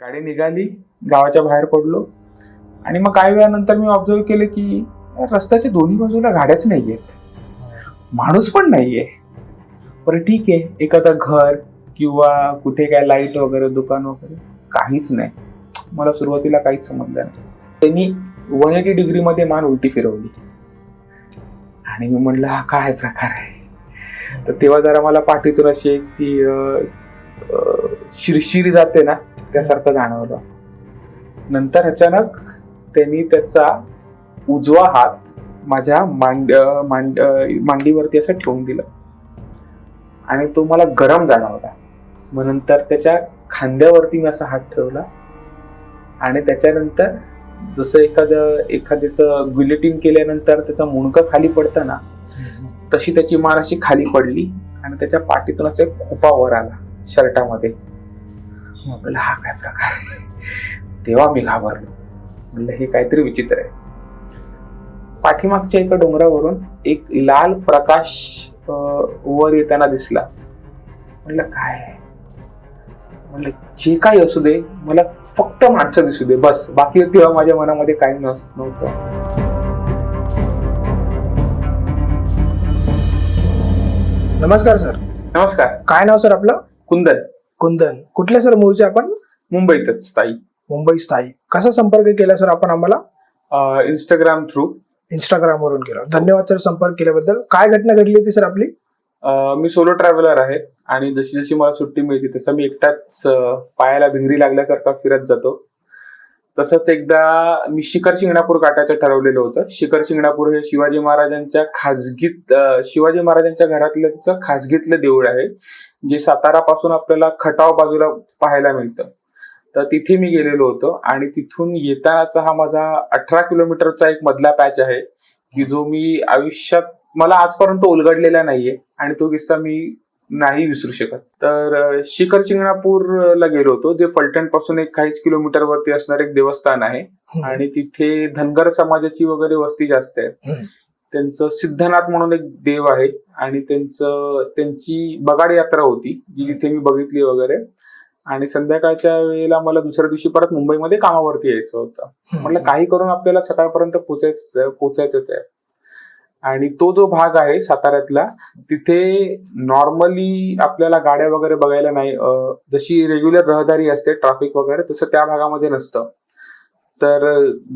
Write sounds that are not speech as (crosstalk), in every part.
गाडी निघाली गावाच्या बाहेर पडलो. आणि मग काही वेळानंतर मी ऑब्झर्व केलं की रस्त्याच्या दोन्ही बाजूला गाड्याच नाही आहेत माणूस पण नाहीये. बरं ठीक आहे एखादं घर किंवा कुठे काय लाइट वगैरे दुकान वगैरे काहीच नाही. मला सुरुवातीला काहीच समजलं नाही. त्यांनी वन एटी डिग्री मध्ये मान उलटी फिरवली. आणि मी म्हणलं हा काय प्रकार आहे? तर तेव्हा जरा मला पाठीतून अशी एक ती शिरशिरी जाते ना त्यासारखं जाणवलं. नंतर अचानक त्यांनी त्याचा उजवा हात माझ्या मांड मांड मांडीवरती असं ठेवून दिलं. आणि तो मला गरम जाणवला. मग नंतर त्याच्या खांद्यावरती मी असा हात ठेवला. आणि त्याच्यानंतर जसं एखादं एखाद्याचं गुलेटिंग केल्यानंतर त्याचा मुंडकं खाली पडतं ना तशी त्याची मान अशी खाली पडली आणि त्याच्या पाठीतून असं खोपा वर आला शर्टामध्ये. म्हणलं हा काय प्रकार आहे? तेव्हा मी घाबरलो. म्हणलं हे काहीतरी विचित्र आहे. पाठीमागच्या एका डोंगरावरून एक लाल प्रकाश वर येताना दिसला. म्हणलं काय? म्हणलं जे काही असू दे मला फक्त माणसं दिसू दे बस. बाकी तेव्हा माझ्या मनामध्ये काही नव्हतं. नमस्कार सर. नमस्कार. काय नाव सर आपलं? कुंदन. कुंदन. कुठल्या सर मूळचे आपण? मुंबईतच ताई. मुंबई स्थायी. कसा संपर्क केला सर आपण आम्हाला? इंस्टाग्राम थ्रू इंस्टाग्राम वरून केला. धन्यवाद सर संपर्क केल्याबद्दल. काय घटना घडली होती सर आपली? मी सोलो ट्रॅव्हलर आहे आणि जशी जशी मला सुट्टी मिळते तसं मी एकटाच अं, पायाला भिंगरी लागल्यासारखा फिरत जातो. तसंच एकदा मी शिखर शिंगणापूर गाठायचं ठरवलेलं होतं. शिखर शिंगणापूर हे शिवाजी महाराजांच्या खाजगीत शिवाजी महाराजांच्या घरातलं खाजगीतलं देऊळ आहे जे सातारा पासून आपल्याला खटाव बाजूला पाहायला मिळतं. तर तिथे मी गेलेलो होतो आणि तिथून येतानाचा हा माझा अठरा किलोमीटरचा एक मधला पॅच आहे की जो मी आयुष्यात मला आजपर्यंत उलगडलेला नाहीये आणि तो किस्सा मी नाही विसरू शकत. तर शिखर शिंगणापूरला गेलो होतो जे फलटणपासून एक काहीच किलोमीटर वरती असणार एक देवस्थान आहे. आणि तिथे धनगर समाजाची वगैरे वस्ती जास्त आहे. त्यांचं सिद्धनाथ म्हणून एक देव आहे आणि त्यांचं त्यांची बगाड यात्रा होती जी तिथे मी बघितली वगैरे. आणि संध्याकाळच्या वेळेला मला दुसऱ्या दिवशी परत मुंबईमध्ये कामावरती यायचं होतं. म्हटलं काही करून आपल्याला सकाळपर्यंत पोचायचंच आहे पोचायचंच आहे. आणि तो जो भाग आहे साताऱ्यातला तिथे नॉर्मली आपल्याला गाड्या वगैरे बघायला नाही जशी रेग्युलर रहदारी असते ट्रॅफिक वगैरे तसं त्या भागामध्ये नसतं. तर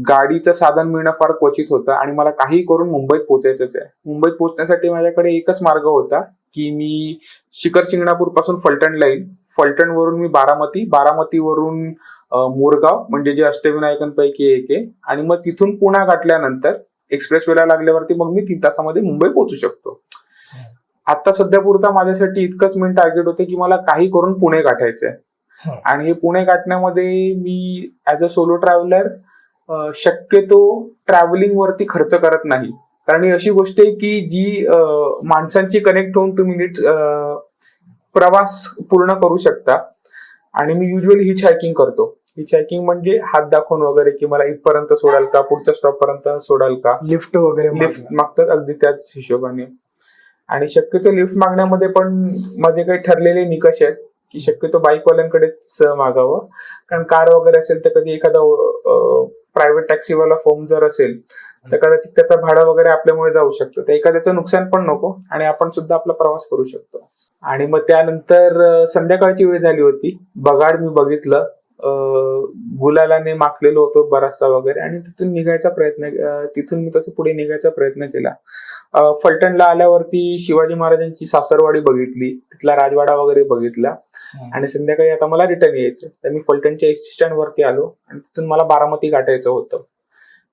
गाडीचं साधन मिळणं फार क्वचित होतं आणि मला काही करून मुंबईत पोचायचंच आहे. मुंबईत पोहोचण्यासाठी माझ्याकडे एकच मार्ग होता की मी शिखर शिंगणापूरपासून फलटणला येईल फलटण वरून मी बारामती बारामतीवरून मोरगाव म्हणजे जे अष्टविनायकांपैकी एक आहे. आणि मग तिथून पुणा गाठल्यानंतर एक्सप्रेस वेला लागल्यावरती मग मी तीन तासामध्ये मुंबई पोहोचू शकतो. आता सध्या पुरता माझ्यासाठी इतकंच मेन टार्गेट होते की मला काही करून पुणे गाठायचंय. आणि हे पुणे गाठण्यामध्ये मी ऍज अ सोलो ट्रॅव्हलर शक्यतो ट्रॅव्हलिंग वरती खर्च करत नाही. कारण ही अशी गोष्ट आहे की जी माणसांची कनेक्ट होऊन तुम्ही नीट प्रवास पूर्ण करू शकता. आणि मी युजली हिच हायकिंग करतो. हिच हायकिंग म्हणजे हात दाखवून वगैरे की मला इथपर्यंत सोडाल का? पुढच्या स्टॉप पर्यंत सोडाल का? लिफ्ट वगैरे लिफ्ट. मागतात अगदी त्याच हिशोबाने. आणि शक्यतो लिफ्ट मागण्यामध्ये पण माझे काही ठरलेले निकष आहेत की शक्यतो बाईकवाल्यांकडेच मागावं. कारण कार वगैरे असेल तर कधी एखादा प्रायव्हेट टॅक्सीवाला फॉर्म जर असेल तर कदाचित त्याचं भाडं वगैरे आपल्यामुळे जाऊ शकतं. तर एखाद्याचं नुकसान पण नको आणि आपण सुद्धा आपला प्रवास करू शकतो. आणि मग त्यानंतर संध्याकाळची वेळ झाली होती. बगाड मी बघितलं. गुलालाने माखलेलो होतो बराचसा वगैरे आणि तिथून निघायचा प्रयत्न तिथून मी तसं पुढे निघायचा प्रयत्न केला. फलटणला आल्यावरती शिवाजी महाराजांची सासरवाडी बघितली तिथला राजवाडा वगैरे बघितला. आणि संध्याकाळी आता मला रिटर्न यायचं तर मी फलटणच्या एस टी स्टँड वरती आलो आणि तिथून मला बारामती गाठायचं होतं.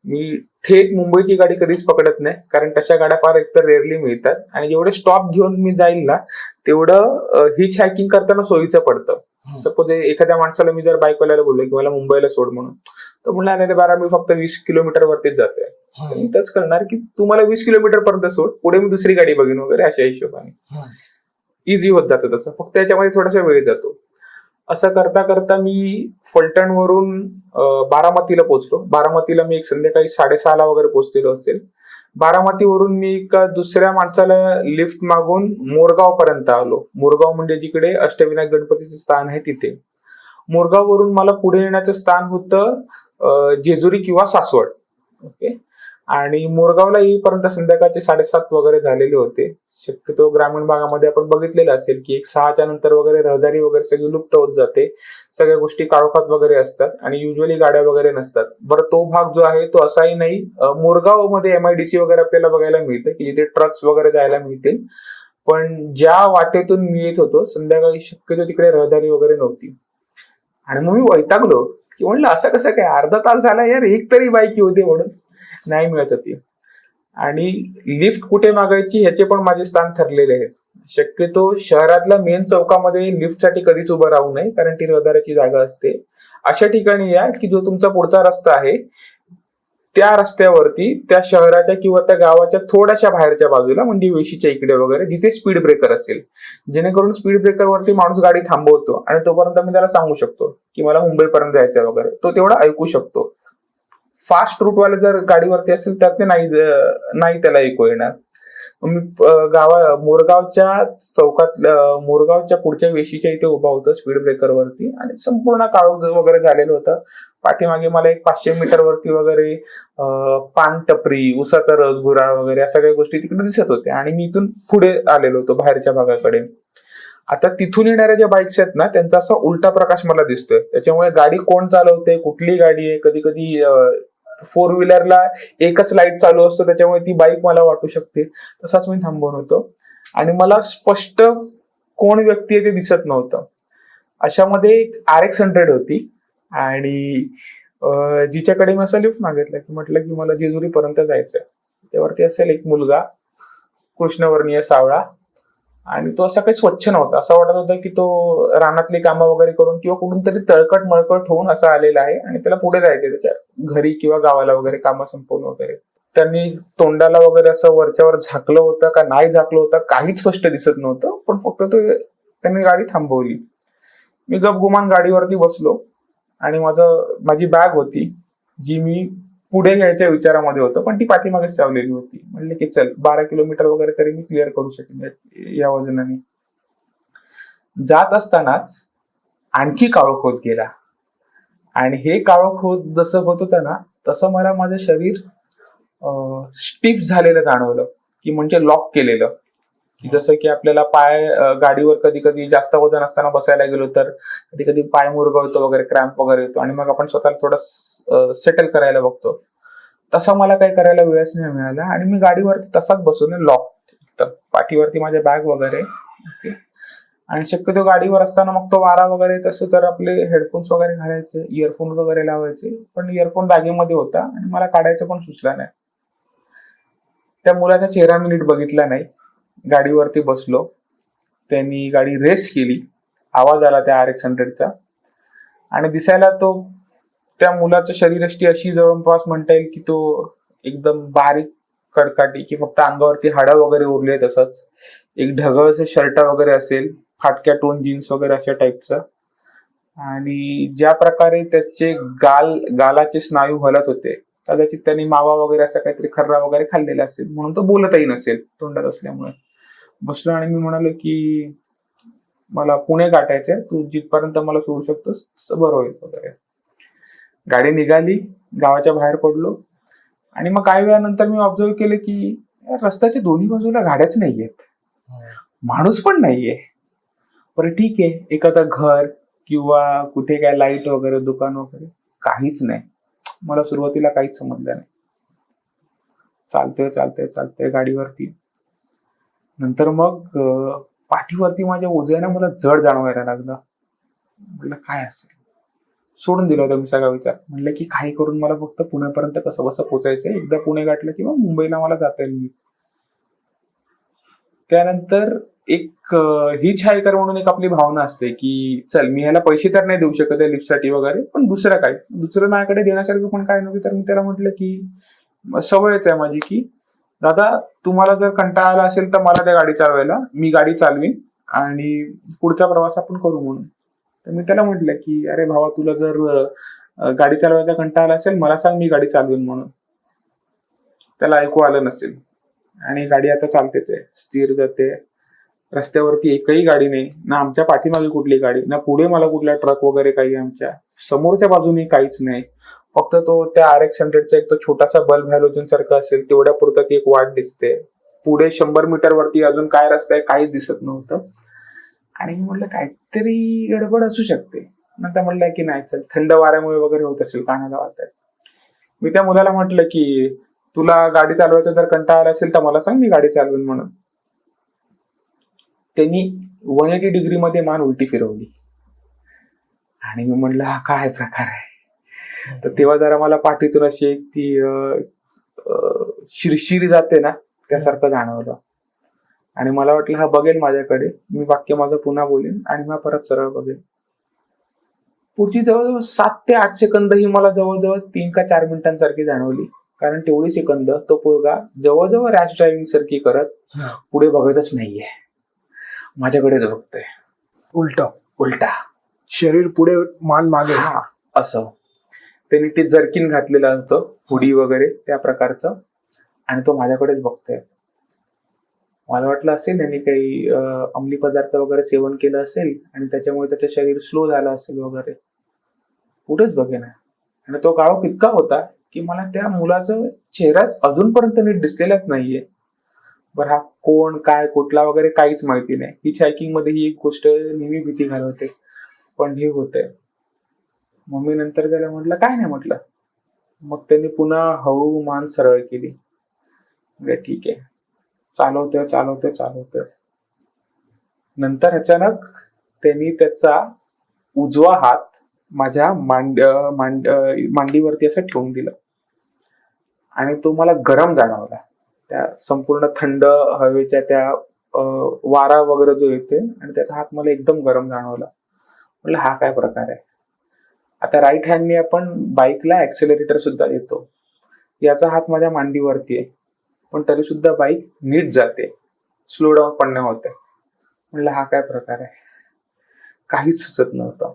मी थेट मुंबईची गाडी कधीच पकडत नाही कारण तशा गाड्या फार एकतर रेअरली मिळतात. आणि जेवढे स्टॉप घेऊन मी जाईल ना तेवढं हिच हॅकिंग करताना सोयीचं पडतं. सपोज एखाद्या माणसाला मी जर बाईकवाल्याला बोललो की मला मुंबईला सोड म्हणून तर म्हणलं अरे बारा मी फक्त वीस किलोमीटर वरतीच जातोय. तर मी हं. तेच करणार की तू मला वीस किलोमीटर पर्यंत सोड पुढे मी दुसरी गाडी बघेन वगैरे अशा हिशोबाने. हं. इझी होत जातं तसं. फक्त याच्यामध्ये थोडासा वेळ जातो. असं करता करता मी फलटणवरून बारामतीला पोहोचलो. बारामतीला मी एक संध्याकाळी साडेसहाला वगैरे पोहोचलेलो असेल. बारामतीवरून मी एका दुसऱ्या माणसाला लिफ्ट मागून मोरगाव पर्यंत आलो. मोरगाव म्हणजे जिकडे अष्टविनायक गणपतीचं स्थान आहे तिथे. मोरगाववरून मला पुढे येण्याचं स्थान होतं जेजुरी किंवा सासवड. ओके? आणि मोरगावला येईपर्यंत संध्याकाळचे साडेसात वगैरे झालेले होते. शक्यतो ग्रामीण भागामध्ये आपण बघितलेलं असेल की एक सहाच्या नंतर वगैरे रहदारी वगैरे सगळी लुप्त होत जाते. सगळ्या गोष्टी काळोखात वगैरे असतात आणि युजली गाड्या वगैरे नसतात. बरं तो भाग जो आहे तो असाही नाही. अं, मोरगावमध्ये एमआयडीसी वगैरे आपल्याला बघायला मिळते की जिथे ट्रक्स वगैरे जायला मिळतील. पण ज्या वाटेतून मी येत होतो संध्याकाळी शक्यतो तिकडे रहदारी वगैरे नव्हती. आणि मग मी वैतागलो की म्हणलं असं कसं काय? अर्धा तास झाला यार एक तरी बाईक येऊ दे म्हणून. नाही मिळत होती. आणि लिफ्ट कुठे मागायची ह्याचे पण माझे स्थान ठरलेले आहेत. शक्यतो शहरातल्या मेन चौकामध्ये लिफ्टसाठी कधीच उभं राहू नये कारण ती रहदाराची जागा असते. अशा ठिकाणी या की जो तुमचा पुढचा रस्ता आहे त्या रस्त्यावरती त्या शहराच्या किंवा त्या गावाच्या थोड्याशा बाहेरच्या बाजूला म्हणजे वेशीच्या इकडे वगैरे जिथे स्पीड ब्रेकर असेल. जेणेकरून स्पीड ब्रेकरवरती माणूस गाडी थांबवतो आणि तोपर्यंत मी त्याला सांगू शकतो की मला मुंबईपर्यंत जायचं वगैरे. तो तेवढा ऐकू शकतो. फास्ट रूटवाले जर गाडीवरती असेल तर ते नाही नाही त्याला ऐकू येणार. मी गावा मोरगावच्या चौकात मोरगावच्या पुढच्या वेशीच्या इथे उभा होतो स्पीड ब्रेकरवरती आणि संपूर्ण काळोख वगैरे झालेलं होतं. पाठीमागे मला एक पाचशे मीटर वरती वगैरे पान टपरी उसाचा रस गुराळ वगैरे या सगळ्या गोष्टी तिकडे दिसत होत्या आणि मी इथून पुढे आलेलो होतो बाहेरच्या भागाकडे. आता तिथून येणाऱ्या ज्या बाईक्स आहेत ना त्यांचा असा उलटा प्रकाश मला दिसतोय. त्याच्यामुळे गाडी कोण चालवते कुठली गाडी आहे कधी कधी फोर व्हीलरला एकच लाइट चालू असतो त्याच्यामुळे ती बाईक मला वाटू शकते. तसाच मी थांबवून होतो. आणि मला स्पष्ट कोण व्यक्ती आहे ते दिसत नव्हतं. अशामध्ये एक आर एक्स हंड्रेड होती. आणि जिच्याकडे मी असं लिफ्ट मागितलं की म्हटलं की मला जेजुरीपर्यंत जायचंय. त्यावरती असेल एक मुलगा कृष्णवर्णीय सावळा. आणि तो असा काही स्वच्छ नव्हता. असं वाटत होतं की तो रानातली कामं वगैरे करून किंवा कुठून तरी तळकट मळकट होऊन असा आलेला आहे आणि त्याला पुढे जायचे त्याच्या घरी किंवा गावाला वगैरे कामं संपवून वगैरे. त्यांनी तोंडाला वगैरे असं वरच्यावर झाकलं होतं का नाही झाकलं होतं काहीच स्पष्ट दिसत नव्हतं पण फक्त तो त्यांनी गाडी थांबवली. मी गपगुमान गाडीवरती बसलो आणि माझं माझी बॅग होती जी मी पुढे घ्यायच्या विचारामध्ये होतं पण ती पाठीमागेच ठेवलेली होती. म्हणले की चल बारा किलोमीटर वगैरे तरी मी क्लिअर करू शकेन या- वजनाने. जात असतानाच आणखी काळोख होत गेला. आणि हे काळोख होत जसं होत होतं ना तसं मला माझं शरीर स्टिफ झालेलं जाणवलं की म्हणजे लॉक केलेलं. की जसं की आपल्याला पाय गाडीवर कधी कधी जास्त वजन असताना बसायला गेलो तर कधी कधी पाय मुरगळतो वगैरे क्रॅम्प वगैरे येतो आणि मग आपण स्वतःला थोडं सेटल करायला बघतो. तसा मला काही करायला वेळच नाही मिळाला आणि मी गाडीवरती तसाच बसून लॉक एकदम पाठीवरती माझ्या बॅग वगैरे आणि शक्यतो गाडीवर असताना मग तो वारा वगैरे तसं तर आपले हेडफोन्स वगैरे घालायचे इयरफोन वगैरे लावायचे पण इयरफोन बॅगेमध्ये होता आणि मला काढायचं पण सुचला नाही. त्या मुलाचा चेहरा मी नीट बघितला नाही. गाडीवरती बसलो. त्यांनी गाडी रेस केली. आवाज आला त्या आर एक्स हंड्रेडचा आणि दिसायला तो त्या मुलाचं शरीरष्टी अशी जवळपास म्हणता येईल की तो एकदम बारीक कडकाटी की फक्त अंगावरती हाडं वगैरे उरले तसंच. एक ढगळसे शर्ट वगैरे असेल फाटक्या टोन जीन्स वगैरे अशा टाईपचं आणि ज्या प्रकारे त्याचे गाल गालाचे स्नायू हलत होते कदाचित त्यांनी मावा वगैरे असा काहीतरी खर्रा वगैरे खाल्लेला असेल म्हणून तो बोलतही नसेल तोंडात असल्यामुळे. बसलो आणि मी म्हणालो की मला पुणे गाठायचंय तू जिथपर्यंत मला सोडू शकतोस बरं होईल वगैरे. गाडी निघाली गावाच्या बाहेर पडलो. आणि मग काही वेळानंतर मी ऑब्झर्व केलं की रस्त्याच्या दोन्ही बाजूला गाड्याच नाहीयेत. माणूस पण नाहीये. बरं ठीक आहे एखादा घर किंवा कुठे काय लाइट वगैरे दुकान वगैरे काहीच नाही. मला सुरुवातीला काहीच समजलं नाही. चालतोय चालतोय चालतोय गाडीवरती. नंतर मग पाठीवरती माझ्या उजव्यानं मला जड जाणवायला लागलं. म्हटलं काय असेल? सोडून दिलं होतं मी सगळा विचार. म्हणलं की काही करून मला फक्त पुण्यापर्यंत कसं बसं पोचायचं एकदा पुणे गाठलं किंवा मुंबईला मला जाता येईल. मी त्यानंतर एक हिच हायकर म्हणून एक आपली भावना असते की चल मी ह्याला पैसे तर नाही देऊ शकत आहे लिफ्टसाठी वगैरे पण दुसरं काय? दुसरं माझ्याकडे देण्यासारखं पण काय नव्हती तर मी त्याला म्हटलं की सवयच आहे माझी की दादा तुम्हाला जर कंटाळा आला असेल तर मला त्या गाडी चालवायला मी गाडी चालवीन आणि पुढचा प्रवास आपण करू म्हणून. तर मी त्याला म्हटलं की अरे भावा तुला जर गाडी चालवायचा कंटाळा आला असेल मला सांग मी गाडी चालवीन म्हणून. त्याला ऐकू आलं नसेल. आणि गाडी आता चालतेच आहे स्थिर जाते. रस्त्यावरती एकही गाडी नाही ना आमच्या पाठीमागे कुठली गाडी ना पुढे मला कुठला ट्रक वगैरे काही आमच्या. समोरच्या बाजूने काहीच नाही. फक्त तो त्या आर एक्स हंड्रेडचा एक तो छोटासा बल्ब हॅलोजन सारखा असेल तेवढ्या पुरता ती एक वाट दिसते. पुढे शंभर मीटर वरती अजून काय रस्ता आहे काहीच दिसत नव्हतं. आणि मी म्हटलं काहीतरी गडबड असू शकते. नंतर म्हटलं की नाही चल थंड वाऱ्यामुळे वगैरे होत असेल कानाला वाटत. मी त्या मुलाला म्हटलं की तुला गाडी चालवायचा जर कंटाळा आला असेल तर मला सांग मी गाडी चालवेन म्हणून. त्यांनी वन एटी डिग्री मध्ये मान उलटी फिरवली. आणि मी म्हणलं हा काय प्रकार आहे? तर तेव्हा जरा मला पाठीतून अशी एक ती शिरशिरी जाते ना त्यासारखं जाणवलं. आणि मला वाटलं हा बघेल माझ्याकडे. मी वाक्य माझं पुन्हा बोलेन आणि मग परत सरळ बघेन. पुढची जवळजवळ सात ते आठ सेकंद ही मला जवळजवळ तीन का चार मिनिटांसारखी जाणवली. कारण तेवढी सेकंद तो पोरगा जवळजवळ रॅश ड्रायव्हिंग सारखी करत. पुढे बघतच नाहीये. माझ्याकडेच बघतोय उलट. उलटा. शरीर पुढे मान मागे. हा असं. त्यांनी ते जर्किन घातलेलं होतं हुडी वगैरे त्या प्रकारचं. आणि तो माझ्याकडेच बघतोय. मला वाटलं असेल त्यांनी काही अंमली पदार्थ वगैरे सेवन केलं असेल आणि त्याच्यामुळे त्याचं शरीर स्लो झालं असेल वगैरे. कुठेच बघेना. आणि तो काळोख इतका होता की मला त्या मुलाचा चेहराच अजूनपर्यंत नीट दिसलेलाच नाहीये. बरं हा कोण काय कुठला वगैरे काहीच माहिती नाही. हिच हायकिंगमध्ये ही एक गोष्ट नेहमी भीती घालवते. पण हे होतंय. मम्मी नंतर त्याला म्हटलं काय नाही म्हटलं. मग त्यांनी पुन्हा हळू मान सरळ केली. ठीक आहे. चालवतोय चालवतोय चालवतोय. नंतर अचानक त्यांनी त्याचा उजवा हात माझ्या मांड मांड मांडीवरती असं ठेवून दिलं. आणि तो मला गरम जाणवला. त्या संपूर्ण थंड हवेच्या त्या वारा वगैरे जो येते आणि त्याचा हात मला एकदम गरम जाणवला. म्हटलं हा काय प्रकार आहे? आता राईट हँडने आपण बाईकला ऍक्सिलरेटर सुद्धा देतो. याचा हात माझ्या मांडीवरती आहे. पण तरी सुद्धा बाईक नीट जाते. स्लो डाऊन पडणे होते म्हणलं हा काय प्रकार आहे? काहीच सुचत नव्हतं.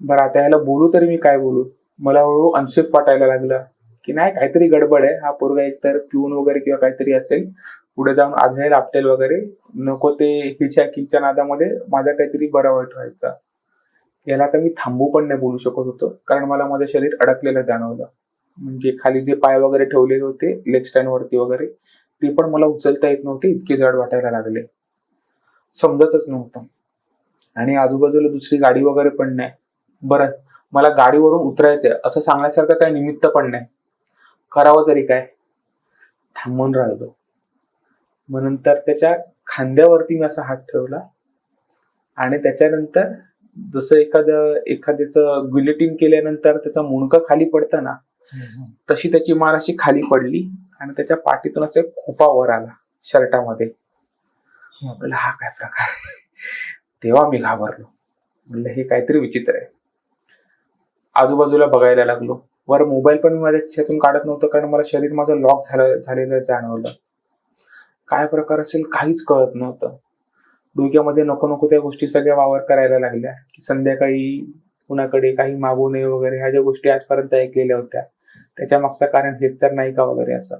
बरं आता ह्याला बोलू तरी मी काय बोलू? मला हळूहळू अनसेफ वाटायला लागलं. की नाही काहीतरी गडबड आहे. हा पोरगा एकतर पिऊन वगैरे किंवा काहीतरी असेल पुढे जाऊन आजही आपटेल वगैरे नको ते हिच्या किंगच्या नादामध्ये माझा काहीतरी बरा वाईट व्हायचा. याला आता मी थांबू पण नाही बोलू शकत होतो कारण मला माझं शरीर अडकलेलं जाणवलं. म्हणजे खाली जे पाय वगैरे ठेवलेले होते लेग स्टँड वरती वगैरे ते पण मला उचलता येत नव्हते इतके जड वाटायला लागले. समजतच नव्हतं. आणि आजूबाजूला दुसरी गाडी वगैरे पण नाही. बरं मला गाडीवरून उतरायचं असं सांगण्यासारखं काही निमित्त पण नाही. करावं तरी काय? थांबून राहिलो. मग नंतर त्याच्या खांद्यावरती मी असा हात ठेवला. आणि त्याच्यानंतर जसं एखादं एखाद्याचं गुलेटिन केल्यानंतर त्याचा मुंडकं खाली पडतं ना तशी त्याची मान अशी खाली पडली आणि त्याच्या पाठीतून असं एक खोपा वर आला शर्टामध्ये. म्हणलं हा काय प्रकार आहे? तेव्हा मी घाबरलो. म्हणलं हे काहीतरी विचित्र आहे. आजूबाजूला बघायला लागलो. वर मोबाईल पण मी माझ्या खिशातून काढत नव्हतं कारण मला शरीर माझं लॉक झालं झालेलं जाणवलं. काय प्रकार असेल काहीच कळत नव्हतं. डोक्यामध्ये नको नको त्या गोष्टी सगळ्या वावर करायला लागल्या. की संध्याकाळी कुणाकडे काही मागू नये वगैरे ह्या ज्या गोष्टी आजपर्यंत ऐकलेल्या होत्या. त्याच्या मागचं कारण हेच तर नाही का वगैरे असं.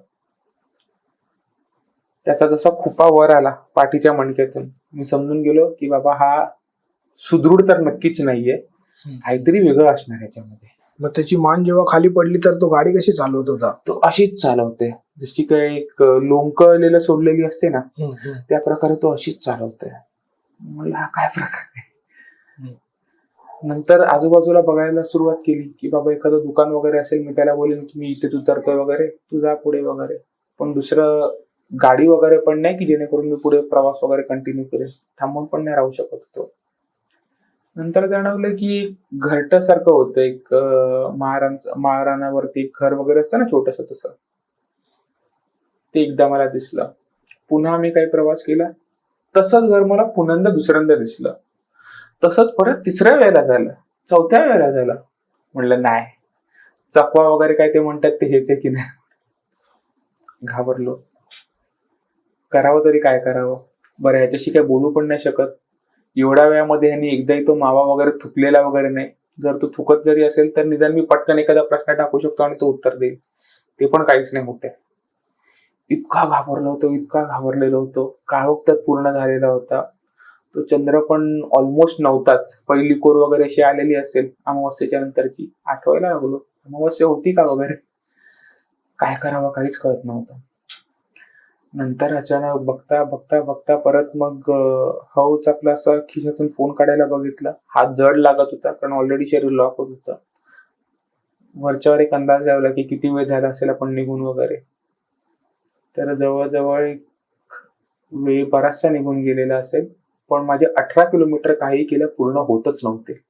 त्याचा जसा खुपा वर आला पाठीच्या मणक्यातून मी समजून गेलो की बाबा हा सुदृढ तर नक्कीच नाहीये. काहीतरी वेगळं असणार याच्यामध्ये. मग त्याची मान जेव्हा खाली पडली तर तो गाडी कशी चालवत होता? तो अशीच चालवते. जशी काही एक लोंकळलेलं सोडलेली असते ना त्या प्रकारे तो अशीच चालवतोय म्हणलं हा काय प्रकार आहे? नंतर आजूबाजूला बघायला सुरुवात केली की बाबा एखादं दुकान वगैरे असेल मी त्याला बोलेन की मी इथेच उतरतोय वगैरे तू जा पुढे वगैरे. पण दुसरं गाडी वगैरे पण नाही की जेणेकरून मी पुढे प्रवास वगैरे कंटिन्यू करेन. थांबून पण नाही राहू शकत होतो नंतर जाणवलं की घरट सारखं होतं. एक महाराणचं महाराणावरती घर वगैरे असतं ना छोटस तसं. ते एकदा मला दिसलं. पुन्हा मी काही प्रवास केला. तसंच घर मला पुनंदा दुसऱ्यांदा दिसलं. तसंच परत तिसऱ्या वेळेला झालं. चौथ्या वेळेला झालं. म्हणलं नाही. चकवा वगैरे काय ते म्हणतात ते हेच आहे की नाही. घाबरलो. करावं तरी काय करावं? बरं ह्याच्याशी काय बोलू पण नाही शकत. एवढ्या वेळामध्ये ह्यांनी एकदाही तो मावा वगैरे थुकलेला वगैरे नाही. जर तो थुकत जरी असेल तर निदान मी पटकन एखादा प्रश्न टाकू शकतो आणि तो उत्तर देईल. ते पण काहीच नाही होत आहे. इतका घाबरलो होतो इतका घाबरलेलो होतो. काळोख पूर्ण झालेला होता. तो चंद्र पण ऑलमोस्ट नव्हताच. पहिली कोर वगैरे अशी आलेली असेल अमावस्येच्या नंतरची. आठवायला लागलो. अमावस्या होती का वगैरे? काय करावं काहीच कळत नव्हतं. नंतर अचानक बघता बघता बघता परत मग अं, हळूच आपला असा खिशातून फोन काढायला बघितला. हात जड लागत होता कारण ऑलरेडी शरीर लॉक होत होतं. वरच्यावर एक अंदाज लावला की किती वेळ झाला असेल आपण निघून वगैरे. तर जवळजवळ एक वेळ बराचसा निघून गेलेला असेल. पण माझे अठरा किलोमीटर काही केलं पूर्ण होतच नव्हते.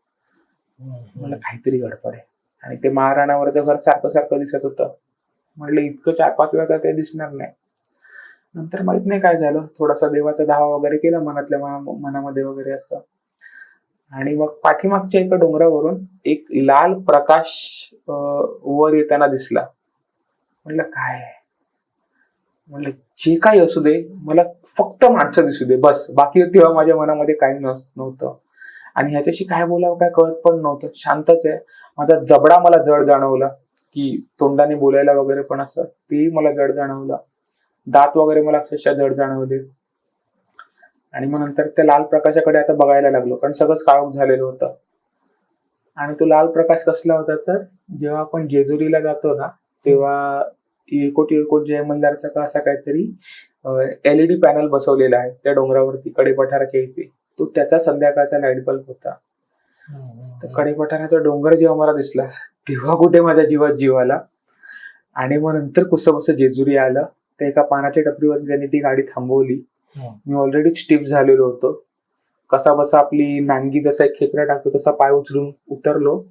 मला काहीतरी गडबड आहे. आणि ते महाराणावरचं घर सारखं सारखं दिसत होतं. म्हटलं इतकं चार पाच वेळा ते दिसणार नाही. नंतर माहीत नाही काय झालं. थोडासा देवाचा धावा वगैरे केला मनातल्या मनामध्ये वगैरे असं. आणि मग पाठीमागच्या एका डोंगरावरून एक लाल प्रकाश वर येताना दिसला. म्हणलं काय म्हणलं जे काही असू दे मला फक्त माणसं दिसू दे बस. बाकी तेव्हा माझ्या मनामध्ये काही नव्हतं. आणि ह्याच्याशी काय बोलावं काय कळत पण नव्हतं. शांतच आहे. माझा जबडा मला जड जाणवला की तोंडाने बोलायला वगैरे पण असं तेही मला जड जाणवलं. दात वगैरे मला अक्षरशः जड जाणवले. आणि मग नंतर त्या लाल प्रकाशाकडे आता बघायला लागलो कारण सगळंच काळोख झालेलं होतं. आणि तो लाल प्रकाश कसला होता तर जेव्हा आपण जेजुरीला जातो ना तेव्हा येळकोट येळकोट जय मल्हारचा का असा काहीतरी एलईडी पॅनल बसवलेला आहे त्या डोंगरावरती कडेपठाराच्या इथे तो त्याचा संध्याकाळचा लाइट बल्ब होता. तर कडेपठाराचा डोंगर जेव्हा मला दिसला तेव्हा कुठे माझ्या जीवात जीव आला. आणि मग नंतर कुसं जेजुरी आलं. त्या एका पानाच्या टपरीवरती त्यांनी ती गाडी थांबवली. मी ऑलरेडी स्टिफ झालेलो होतो. कसा बसा आपली नांगी जसा एक खेकडा टाकतो तसा पाय उचलून उतरलो.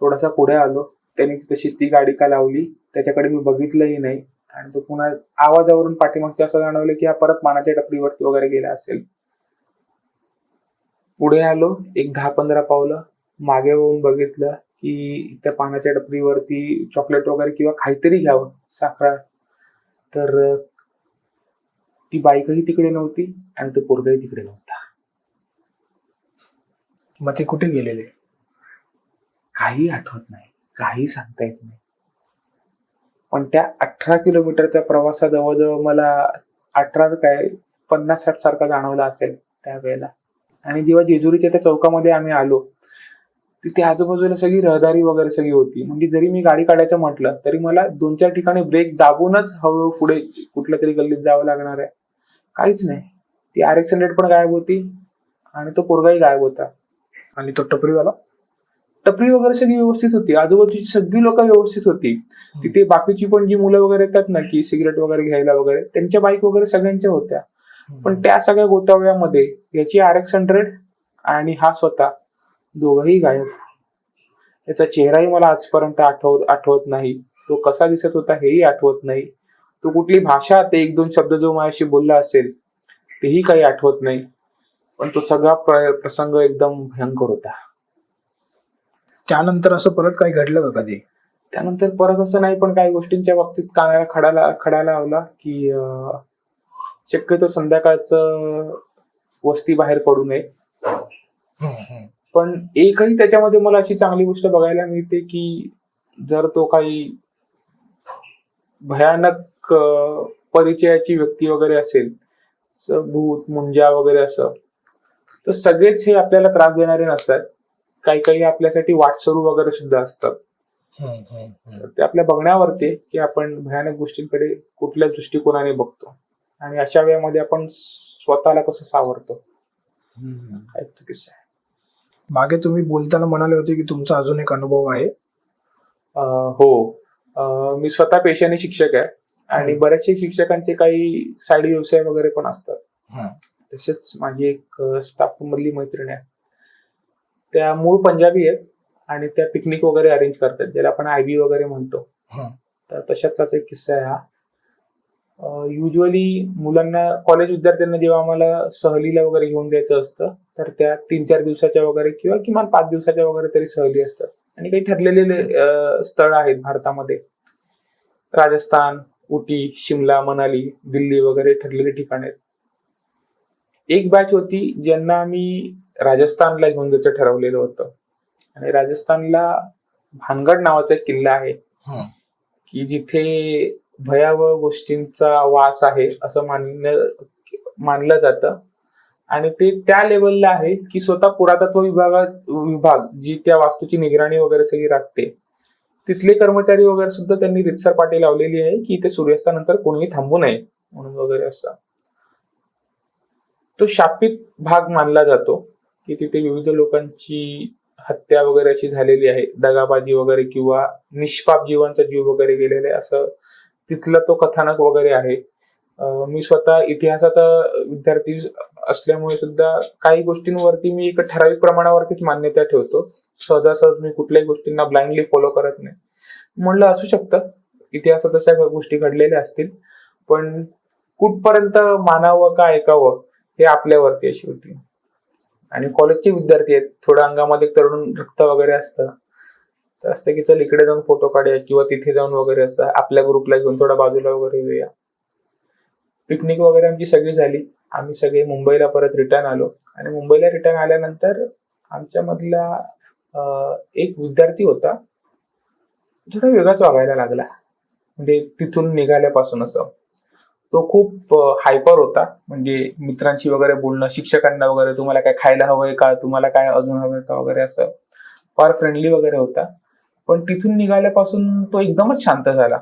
थोडासा पुढे आलो. त्याने तशीच ती गाडी का लावली? त्याच्याकडे मी बघितलंही नाही. आणि तो पुन्हा आवाजावरून पाठीमागच्या असं जाणवलं की हा परत पानाच्या टपरीवरती वगैरे गेला असेल. पुढे आलो. एक दहा पंधरा पावलं मागे वळून बघितलं की त्या पानाच्या टपरीवरती चॉकलेट वगैरे किंवा काहीतरी घ्यावं. साखर तर ती बाईकही तिकडे नव्हती आणि तो पोरगाही तिकडे नव्हता. मग ते कुठे गेलेले? काही आठवत नाही काही सांगता येत नाही. पण त्या अठरा किलोमीटरच्या प्रवासा जवळजवळ मला अठरा काय पन्नास साठ सारखा जाणवला असेल त्यावेळेला. आणि जेव्हा जेजुरीच्या त्या चौकामध्ये आम्ही आलो तिथे आजूबाजूला सगळी रहदारी वगैरे सगळी होती. म्हणजे जरी मी गाडी काढायचं म्हटलं तरी मला दोन चार ठिकाणी ब्रेक दाबूनच हळूहळू पुढे कुठल्या तरी गल्लीत जावं लागणार आहे. काहीच नाही. ती आर एक्स हंड्रेड पण गायब होती आणि तो पोरगाही गायब होता. आणि तो टपरीवाला? टपरी वगैरे सगळी व्यवस्थित होती. आजूबाजूची सगळी लोक व्यवस्थित होती. तिथे बाकीची पण जी मुलं वगैरे येतात ना की सिगरेट वगैरे घ्यायला वगैरे त्यांच्या बाईक वगैरे सगळ्यांच्या होत्या. पण त्या सगळ्या गोतावळ्यामध्ये याची आर एक्स हंड्रेड आणि हा स्वतः दोघही गायब. याचा चेहराही मला आजपर्यंत आठवत आठवत नाही. तो कसा दिसत होता हेही आठवत नाही. तो कुठली भाषा ते एक दोन शब्द जो माझ्याशी बोलला असेल तेही काही आठवत नाही. पण तो सगळा प्र- प्रसंग एकदम भयंकर होता. त्यानंतर असं परत काही घडलं का कधी? त्यानंतर परत असं नाही पण काही गोष्टींच्या बाबतीत कानाला खडाला खडा लावला की शक्यतो संध्याकाळचं वस्ती बाहेर पडू नये. पण एकही त्याच्यामध्ये मला अशी चांगली गोष्ट बघायला मिळते की जर तो काही भयानक परिचयाची व्यक्ती वगैरे असेल भूत मुंजा वगैरे असं तर सगळेच हे आपल्याला त्रास देणारे नसतात. काही काही आपल्यासाठी वाटसरू वगैरे सुद्धा असतात. ते आपल्या बघण्यावरती की आपण भयानक गोष्टींकडे कुठल्या दृष्टिकोनाने बघतो. आणि अशा वेळेमध्ये आपण स्वतःला कसं सावरतो. किस्सा मागे तुम्ही बोलताना म्हणाले होते की तुमचा अजून एक अनुभव आहे. हो. मी स्वतः पेशाने शिक्षक आहे आणि. बऱ्याचशा शिक्षकांचे काही साईड व्यवसाय वगैरे पण असतात. तसेच माझी एक स्टाफ मधली मैत्रीण आहे. त्या मूळ पंजाबी आहेत आणि त्या पिकनिक वगैरे अरेंज करतात. ज्याला आपण आयबी वगैरे म्हणतो. तर तशातलाच एक किस्सा आहे हा. युजली मुलांना कॉलेज विद्यार्थ्यांना जेव्हा आम्हाला सहलीला वगैरे घेऊन जायचं असतं तर त्या तीन चार दिवसाच्या वगैरे किंवा किमान पाच दिवसाच्या वगैरे तरी सहली असतात. आणि काही ठरलेले स्थळ आहेत भारतामध्ये. राजस्थान उटी शिमला मनाली दिल्ली वगैरे ठरलेले ठिकाण आहेत. एक बॅच होती ज्यांना आम्ही राजस्थानला घेऊन जायचं ठरवलेलं होतं. आणि राजस्थानला भानगड नावाचा एक किल्ला आहे. की जिथे भयावह गोष्टींचा वास आहे असं मानण्य मानलं जातं. आणि ते त्या लेवलला आहे की स्वतः पुरातत्व विभागात विभाग जी त्या वास्तूची निगराणी वगैरे सगळी राखते. तिथले कर्मचारी वगैरे सुद्धा त्यांनी रितसर पाठी लावलेली आहे की इथे सूर्यास्तानंतर कोणीही थांबू नये म्हणून वगैरे असं. तो शापित भाग मानला जातो की तिथे विविध लोकांची हत्या वगैरे अशी झालेली आहे. दगाबाजी वगैरे किंवा निष्पाप जीवांचा जीव वगैरे गेलेला आहे असं तिथला तो कथानक वगैरे आहे. मी स्वतः इतिहासाचा विद्यार्थी असल्यामुळे सुद्धा काही गोष्टींवरती मी एक ठराविक प्रमाणावरतीच मान्यता ठेवतो. सहजासहज मी कुठल्याही गोष्टींना ब्लाइंडली फॉलो करत नाही. म्हणलं असू शकतं. इतिहासात अशा गोष्टी घडलेल्या असतील. पण कुठपर्यंत मानावं का ऐकावं हे आपल्यावरती अशी होती आणि कॉलेजचे विद्यार्थी आहेत. थोडं अंगामध्ये तरुण रक्त वगैरे असतं. तर असतं की चल इकडे जाऊन फोटो काढूया किंवा तिथे जाऊन वगैरे असं आपल्या ग्रुपला घेऊन थोडा बाजूला वगैरे येऊया. पिकनिक वगैरे आमची सगळी झाली. आम्ही सगळे मुंबईला परत रिटर्न आलो. आणि मुंबईला रिटर्न आल्यानंतर आमच्यामधला एक विद्यार्थी होता. थोडा वेगळाच वागायला लागला. म्हणजे तिथून निघाल्यापासून असं. तो खूप हायपर होता. म्हणजे मित्रांशी वगैरे बोलणं शिक्षकांना वगैरे तुम्हाला काय खायला हवंय का? तुम्हाला काय अजून हवंय का? वगैरे असं. फार फ्रेंडली वगैरे होता. पण तिथून निघाल्यापासून तो एकदमच शांत झाला.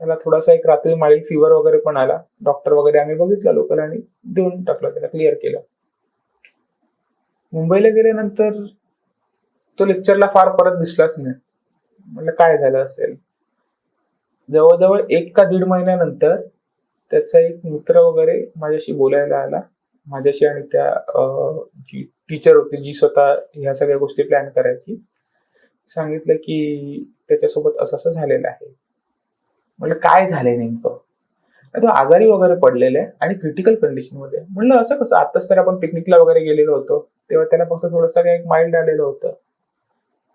त्याला थोडासा एक रात्री माइल्ड फिवर वगैरे पण आला. डॉक्टर वगैरे आम्ही बघितला लोकल आणि देऊन टाकलं त्याला क्लिअर केलं. मुंबईला गेल्यानंतर तो लेक्चरला फार परत दिसलाच नाही. म्हटलं काय झालं असेल? जवळजवळ एक का दीड महिन्यानंतर त्याचा एक मित्र वगैरे माझ्याशी बोलायला आला. माझ्याशी आणि त्या जी टीचर होती जी स्वतः ह्या सगळ्या गोष्टी प्लॅन करायची सांगितलं की त्याच्यासोबत असं असं झालेलं आहे. म्हणलं काय झालंय नेमकं? तो आजारी वगैरे पडलेले आहे आणि क्रिटिकल कंडिशनमध्ये. म्हणलं असं कसं? आताच तर आपण पिकनिकला वगैरे गेलेलो होतो. तेव्हा त्याला फक्त थोडंसं काही माइल्ड आलेलं होतं.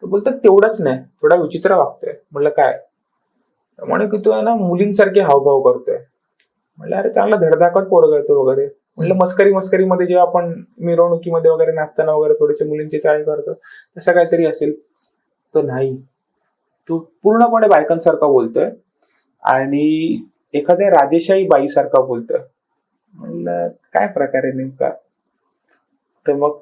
तो बोलतात तेवढंच नाही. थोडा विचित्र वागतोय. म्हणलं काय? म्हणे की तो आहे ना मुलींसारखे हावभाव करतोय. म्हणलं अरे चांगला धडधाकट पोरग वगैरे. म्हणलं मस्करी मस्करी मध्ये जेव्हा आपण मिरवणुकीमध्ये वगैरे नाचताना वगैरे थोडेसे मुलींचे चाळी करतो तसं काहीतरी असेल. तर नाही. तू पूर्णपणे बायकांसारखा बोलतोय. आणि एखाद्या राजेशाही बाईसारखा बोलतोय. म्हणलं काय प्रकारे नेमका? तर मग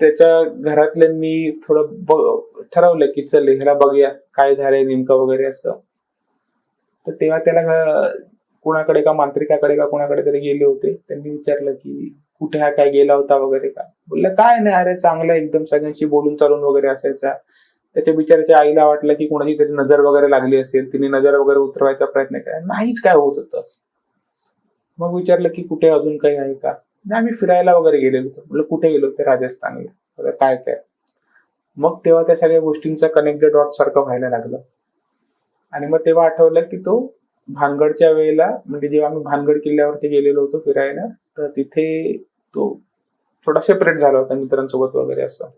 त्याच्या घरातल्यांनी थोडं ब- ठरवलं की चल ह्याला बघूया काय झालंय नेमकं वगैरे असं. तर तेव्हा त्याला कुणाकडे का मांत्रिकाकडे का कुणाकडे तरी गेले होते. त्यांनी विचारलं की कुठे हा काय गेला होता वगैरे का? बोललं काय नाही अरे चांगलं एकदम सगळ्यांशी बोलून चालून वगैरे असायचा. त्याच्या बिचाराच्या आईला वाटलं की कोणाची तरी नजर वगैरे लागली असेल तिने नजर वगैरे उतरवायचा प्रयत्न केला. नाहीच काय होत होतं. मग विचारलं की कुठे अजून काही आहे का? नाही आम्ही फिरायला वगैरे गेलेलो होतो. म्हटलं कुठे गेलो ते राजस्थानला. काय काय? मग तेव्हा त्या सगळ्या गोष्टींचा कनेक्ट द डॉट सारखं व्हायला लागलं. आणि मग तेव्हा आठवलं की तो भानगडच्या वेळेला म्हणजे जेव्हा आम्ही भानगड किल्ल्यावरती गेलेलो होतो फिरायला तर तिथे तो थोडा सेपरेट झाला होता मित्रांसोबत वगैरे असं.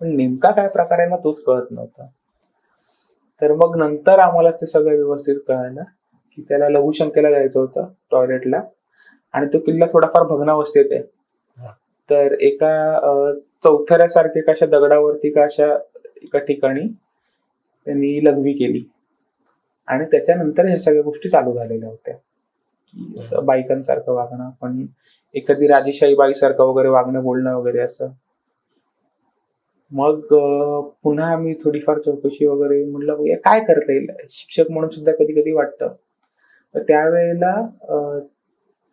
पण नेमका काय प्रकार आहे ना तोच कळत नव्हता. तर मग नंतर आम्हाला ते सगळं व्यवस्थित कळालं की त्याला लघुशंकेला जायचं होतं टॉयलेटला. आणि तो किल्ला थोडाफार भग्नावस्थेत आहे. तर एका चौथऱ्यासारखे का अशा दगडावरती का अशा एका ठिकाणी त्यांनी लघवी केली. आणि त्याच्यानंतर ह्या सगळ्या गोष्टी चालू झालेल्या होत्या. की असं बायकांसारखं वागणं पण एखादी राजेशाही बाईसारखं वगैरे वागणं बोलणं वगैरे असं. मग पुन्हा आम्ही थोडीफार चौकशी वगैरे म्हटलं बघूया काय करता येईल. शिक्षक म्हणून सुद्धा कधी कधी वाटतं. तर त्यावेळेला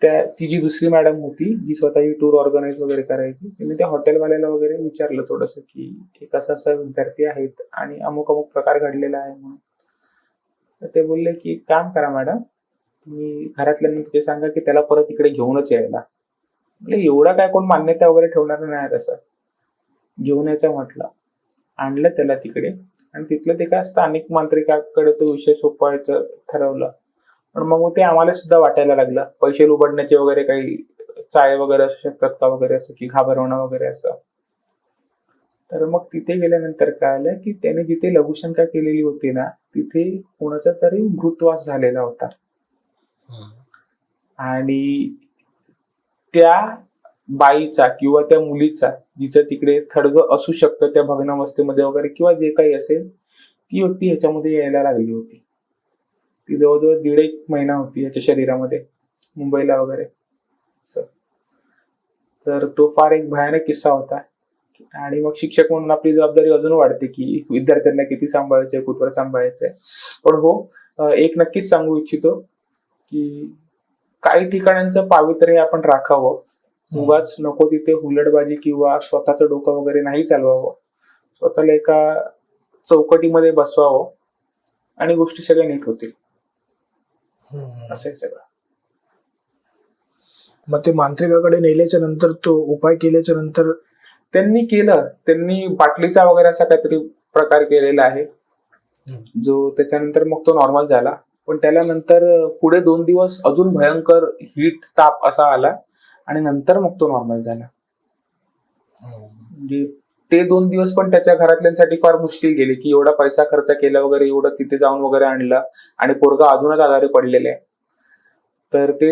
त्या ती जी दुसरी मॅडम होती जी स्वतःची टूर ऑर्गनाईज वगैरे करायची तिने त्या हॉटेलवाल्याला वगैरे विचारलं थोडंसं की एक असं विद्यार्थी आहेत आणि अमुक अमुक प्रकार घडलेला आहे म्हणून. तर ते बोलले की एक काम करा मॅडम. तुम्ही घरातल्यांना तिथे सांगा की त्याला परत इकडे घेऊनच यायला. म्हणजे एवढा काय कोण मान्यता वगैरे ठेवणार नाही तसं घेऊन यायचं म्हटलं. आणलं त्याला तिकडे. आणि तिथलं ते काय स्थानिक मांत्रिकाकडे तो विषय सोपवायचं ठरवलं. पण मग ते आम्हाला सुद्धा वाटायला लागलं. पैसे लुबडण्याचे वगैरे काही चाळे वगैरे असू शकतात का वगैरे असं की घाबरवणं वगैरे असं. तर मग तिथे गेल्यानंतर कळालं की त्याने जिथे लघुशंका केलेली होती ना तिथे कोणाचा तरी मृतवास झालेला होता. आणि त्या बाईचा किंवा त्या मुलीचा जिचं तिकडे थडग असू शकतं त्या भग्नावस्थेमध्ये वगैरे किंवा जे काही असेल ती व्यक्ती ह्याच्यामध्ये यायला लागली होती. ती जवळजवळ दीड एक महिना होती याच्या शरीरामध्ये मुंबईला वगैरे. तर तो फार एक भयानक किस्सा होता. आणि मग शिक्षक म्हणून आपली जबाबदारी अजून वाढते की विद्यार्थ्यांना किती सांभाळायचंय कुठवर सांभाळायचंय. पण हो एक नक्कीच सांगू इच्छितो की काही ठिकाणांचं पावित्र्य आपण राखावं. उगाच नको तिथे हुलडबाजी किंवा स्वतःचं डोकं वगैरे नाही चालवावं. स्वतःला एका चौकटीमध्ये बसवावं. आणि गोष्टी सगळ्या नीट होतील. असं सगळं. मग ते मांत्रिकाकडे नेल्याच्या नंतर तो उपाय केल्याच्यानंतर त्यांनी केलं. त्यांनी बाटलीचा वगैरे असा काहीतरी प्रकार केलेला आहे. जो त्याच्यानंतर मग तो नॉर्मल झाला. पण त्याला नंतर पुढे दोन दिवस अजून भयंकर हीट ताप असा आला. आणि नंतर मग तो नॉर्मल झाला. म्हणजे ते दोन दिवस पण त्याच्या घरातल्यांसाठी फार मुश्किल गेले की एवढा पैसा खर्च केला वगैरे एवढं तिथे जाऊन वगैरे आणलं आणि पोरगा अजूनच आजारी पडलेले आहे. तर ते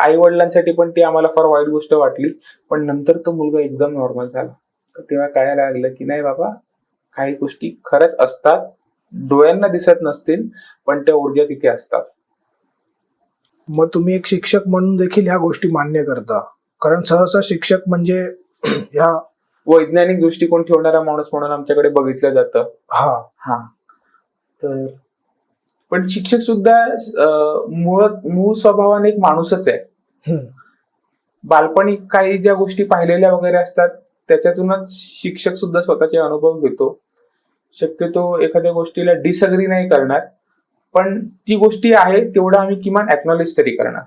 आई वडिलांसाठी पण ती आम्हाला फार वाईट गोष्ट वाटली पण नंतर तो मुलगा एकदम नॉर्मल झाला. तर तेव्हा कळायला लागलं की नाही बाबा काही गोष्टी खरंच असतात. डोळ्यांना दिसत नसतील पण त्या ऊर्जा तिथे असतात. मग तुम्ही एक शिक्षक म्हणून देखील ह्या गोष्टी मान्य करता. कारण सहसा शिक्षक म्हणजे (clears throat) ह्या वैज्ञानिक दृष्टिकोन ठेवणारा माणूस म्हणून आमच्याकडे बघितलं जातं. हा. हा. तर पण शिक्षक सुद्धा मूळ मूळ स्वभावाने एक माणूसच आहे. बालपणी काही ज्या गोष्टी पाहिलेल्या वगैरे असतात त्याच्यातूनच शिक्षक सुद्धा स्वतःचे अनुभव घेतो. शक्यतो एखाद्या गोष्टीला डिसअग्री नाही करणार. पण ती गोष्टी आहे तेवढं आम्ही किमान ऍक्नॉलेज तरी करणार.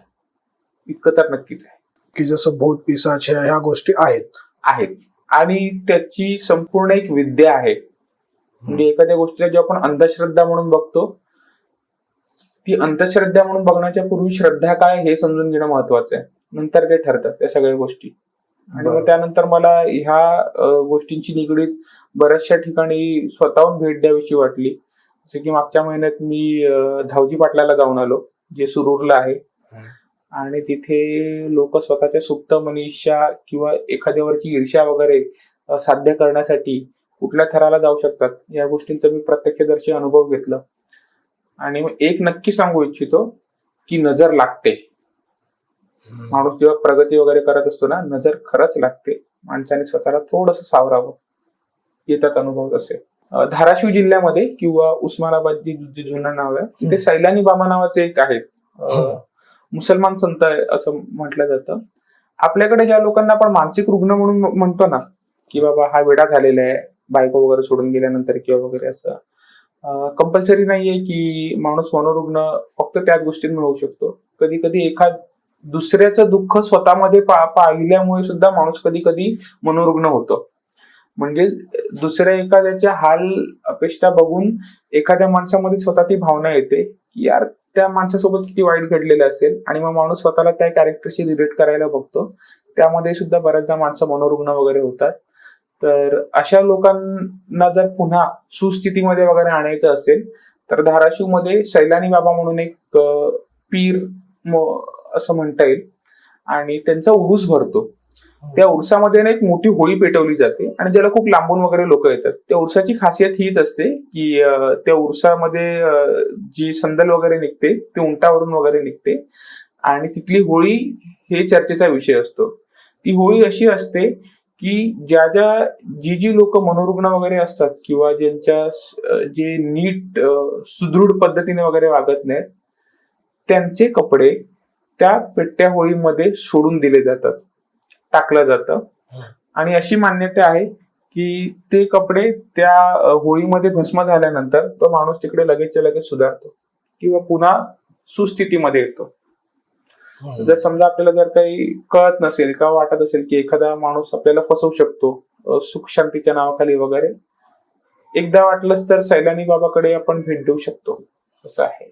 इतकं तर नक्कीच आहे. की जसं भूत पिसाच ह्या गोष्टी आहेत. आहेत. आणि त्याची संपूर्ण एक विद्या आहे. म्हणजे एखाद्या गोष्टीला जे आपण अंधश्रद्धा म्हणून बघतो ती अंधश्रद्धा म्हणून बघण्याच्या पूर्वी श्रद्धा काय हे समजून घेणं महत्वाचं आहे. नंतर ते ठरतं त्या सगळ्या गोष्टी. आणि. मग त्यानंतर मला ह्या गोष्टींची निगडीत बऱ्याचशा ठिकाणी स्वतःहून भेट द्यावीशी वाटली. जसं की मागच्या महिन्यात मी धावजी पाटलाला जाऊन आलो जे सुरूरला आहे. आणि तिथे लोक स्वतःच्या सुप्त मनीषा किंवा एखाद्यावरची ईर्ष्या वगैरे साध्य करण्यासाठी कुठल्या थराला जाऊ शकतात या गोष्टींचा मी प्रत्यक्षदर्शी अनुभव घेतला. आणि मग एक नक्की सांगू इच्छितो की नजर लागते. माणूस जेव्हा प्रगती वगैरे करत असतो ना नजर खरंच लागते. माणसाने स्वतःला थोडस सावरावं. येतात अनुभव तसे. अ, धाराशिव जिल्ह्यामध्ये किंवा उस्मानाबाद जे जुनं नाव आहे तिथे. सैलानी बाबा नावाचे एक आहेत. मुसलमान संत आहे असं म्हटलं जातं आपल्याकडे ज्या लोकांना आपण मानसिक रुग्ण म्हणून म्हणतो ना की बाबा हा वेडा झालेला आहे बायको वगैरे सोडून गेल्यानंतर किंवा वगैरे असं कंपल्सरी नाहीये की माणूस मनोरुग्ण फक्त त्याच गोष्टींमुळे होऊ शकतो कधी कधी एखाद दुसऱ्याचं दुःख स्वतःमध्ये पाहिल्यामुळे सुद्धा माणूस कधी कधी मनोरुग्ण होतो म्हणजे दुसऱ्या एखाद्याच्या हाल अपेक्षा बघून एखाद्या माणसामध्ये स्वतः ती भावना येते की यार त्या माणसासोबत किती वाईट घडलेलं असेल आणि मग माणूस स्वतःला त्या कॅरेक्टरशी रिलेट करायला बघतो. त्यामध्ये सुद्धा बऱ्याचदा माणसं मनोरुग्ण वगैरे होतात. तर अशा लोकांना जर पुन्हा सुस्थितीमध्ये वगैरे आणायचं असेल तर धाराशिवमध्ये सैलानी बाबा म्हणून एक पीर असं म्हणता येईल. आणि त्यांचा उरूस भरतो. हो. त्या उरसामध्ये ना एक मोठी होळी पेटवली जाते आणि ज्याला खूप लांबून वगैरे लोक येतात. त्या उरसाची खासियत हीच असते की त्या उरसामध्ये जी संदल वगैरे निघते ते उंटावरून वगैरे निघते आणि तिथली होळी हे चर्चेचा विषय असतो. ती होळी अशी असते की ज्या ज्या जी जी लोक मनोरुग्ण वगैरे असतात किंवा ज्यांच्या जे नीट सुदृढ पद्धतीने वगैरे वागत नाहीत त्यांचे कपडे त्या पेट्ट्या होळीमध्ये सोडून दिले जातात. टाकलं जातं. आणि अशी मान्यता आहे की ते कपडे त्या होळीमध्ये भस्म झाल्यानंतर तो माणूस तिकडे लगेचच्या लगेच सुधारतो किंवा पुन्हा सुस्थितीमध्ये येतो. जर समजा आपल्याला जर काही कळत नसेल किंवा वाटत असेल की एखादा माणूस आपल्याला फसवू शकतो सुख शांतीच्या नावाखाली वगैरे एकदा वाटलंच तर सैलानी बाबाकडे आपण भेट देऊ शकतो. असं आहे.